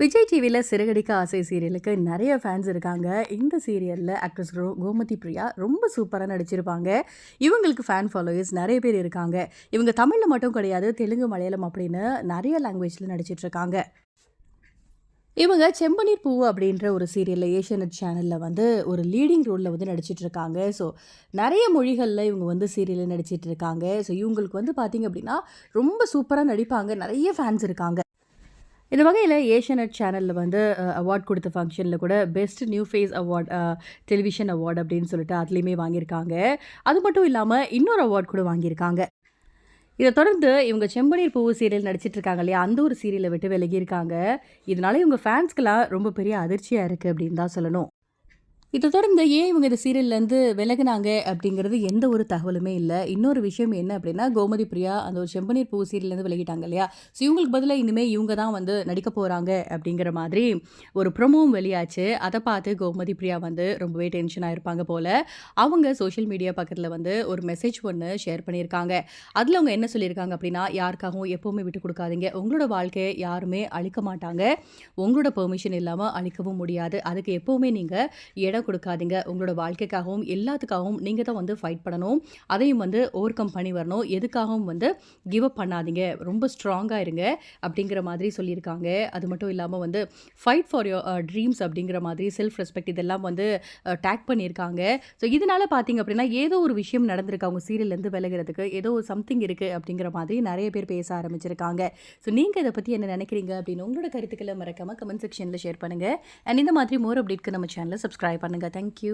விஜய் டிவியில் சிறுகடிக்க ஆசை சீரியலுக்கு நிறைய ஃபேன்ஸ் இருக்காங்க. இந்த சீரியலில் ஆக்ட்ரஸ் ரோ கோமதி பிரியா ரொம்ப சூப்பராக நடிச்சிருப்பாங்க. இவங்களுக்கு ஃபேன் ஃபாலோயர்ஸ் நிறைய பேர் இருக்காங்க. இவங்க தமிழில் மட்டும் கிடையாது தெலுங்கு மலையாளம் அப்படின்னு நிறைய லாங்குவேஜில் நடிச்சிட்ருக்காங்க இவங்க செம்பனீர் பூ அப்படின்ற ஒரு சீரியலில் ஏஷியநெட் சேனலில் வந்து ஒரு லீடிங் ரோலில் வந்து நடிச்சிட்டு இருக்காங்க. ஸோ நிறைய மொழிகளில் இவங்க வந்து சீரியலில் நடிச்சிட்டு இருக்காங்க. ஸோ இவங்களுக்கு வந்து பார்த்திங்க அப்படின்னா ரொம்ப சூப்பராக நடிப்பாங்க. நிறைய ஃபேன்ஸ் இருக்காங்க. இந்த வகையில் ஏஷியநெட் சேனலில் வந்து அவார்ட் கொடுத்த ஃபங்க்ஷனில் கூட best new face award television award அப்படின்னு சொல்லிட்டு அதுலேயுமே வாங்கியிருக்காங்க. அது மட்டும் இல்லாமல் இன்னொரு அவார்ட் கூட வாங்கியிருக்காங்க. இதை தொடர்ந்து இவங்க செம்பனீர் பூவு சீரியல் நடிச்சிட்டு இருக்காங்க இல்லையா? அந்த ஒரு சீரியலை விட்டு விலகியிருக்காங்க. இதனால இவங்க ஃபேன்ஸ்க்கெல்லாம் ரொம்ப பெரிய அதிர்ச்சியாக இருக்குது அப்படின்னு தான் சொல்லணும். இதை தொடர்ந்து ஏன் இவங்க இந்த சீரியல்லேருந்து விலகினாங்க அப்படிங்கிறது எந்த ஒரு தகவலுமே இல்லை. இன்னொரு விஷயம் என்ன அப்படின்னா கோமதி பிரியா அந்த ஒரு செம்பனீர் பூ சீரியல்லேருந்து விலகிட்டாங்க இல்லையா? ஸோ இவங்களுக்கு பதிலாக இனிமேல் இவங்க தான் வந்து நடிக்க போகிறாங்க அப்படிங்கிற மாதிரி ஒரு ப்ரொமோவும் வெளியாச்சு. அதை பார்த்து கோமதி பிரியா வந்து ரொம்பவே டென்ஷனாக இருப்பாங்க போல். அவங்க சோஷியல் மீடியா பக்கத்தில் வந்து ஒரு மெசேஜ் ஒன்று ஷேர் பண்ணியிருக்காங்க. அதில் அவங்க என்ன சொல்லியிருக்காங்க அப்படின்னா யாருக்காகவும் எப்போவுமே விட்டு கொடுக்காதீங்க. உங்களோட வாழ்க்கையை யாருமே அழிக்க மாட்டாங்க. உங்களோட பெர்மிஷன் இல்லாமல் அழிக்கவும் முடியாது. அதுக்கு எப்போவுமே நீங்கள் இடம் கொடுக்காதீங்க. உங்களோட வாழ்க்கைக்காகவும் எல்லாத்துக்காகவும் நீங்கள் தான் வந்து ஃபைட் பண்ணணும். அதையும் வந்து ஓவர் கம் பண்ணி வரணும். எதுக்காகவும் வந்து கிவ் அப் பண்ணாதீங்க. ரொம்ப ஸ்ட்ராங்காக இருங்க அப்படிங்கிற மாதிரி சொல்லியிருக்காங்க. அது மட்டும் இல்லாமல் வந்து ஃபைட் ஃபார் யோர் ட்ரீம்ஸ் அப்படிங்கிற மாதிரி செல்ஃப் ரெஸ்பெக்ட் இதெல்லாம் வந்து uh, டேக் பண்ணியிருக்காங்க. ஸோ இதனால் பார்த்தீங்க அப்படின்னா ஏதோ ஒரு விஷயம் நடந்திருக்கு. அவங்க சீரியல்லேருந்து விலகிறதுக்கு ஏதோ ஒரு சம்திங் இருக்குது அப்படிங்கிற மாதிரி நிறைய பேர் பேச ஆரம்பிச்சிருக்காங்க. ஸோ நீங்கள் இதை பற்றி என்ன நினைக்கிறீங்க அப்படின்னு உங்களோட கருத்துக்களை மறக்காமல் கமெண்ட் செக்ஷனில் ஷேர் பண்ணுங்கள் அண்ட் இந்த மாதிரி மோர் அப்டேட்க்கு நம்ம சேனலை சப்ஸ்கிரைப் பண்ணுங்கள் தேங்க்யூ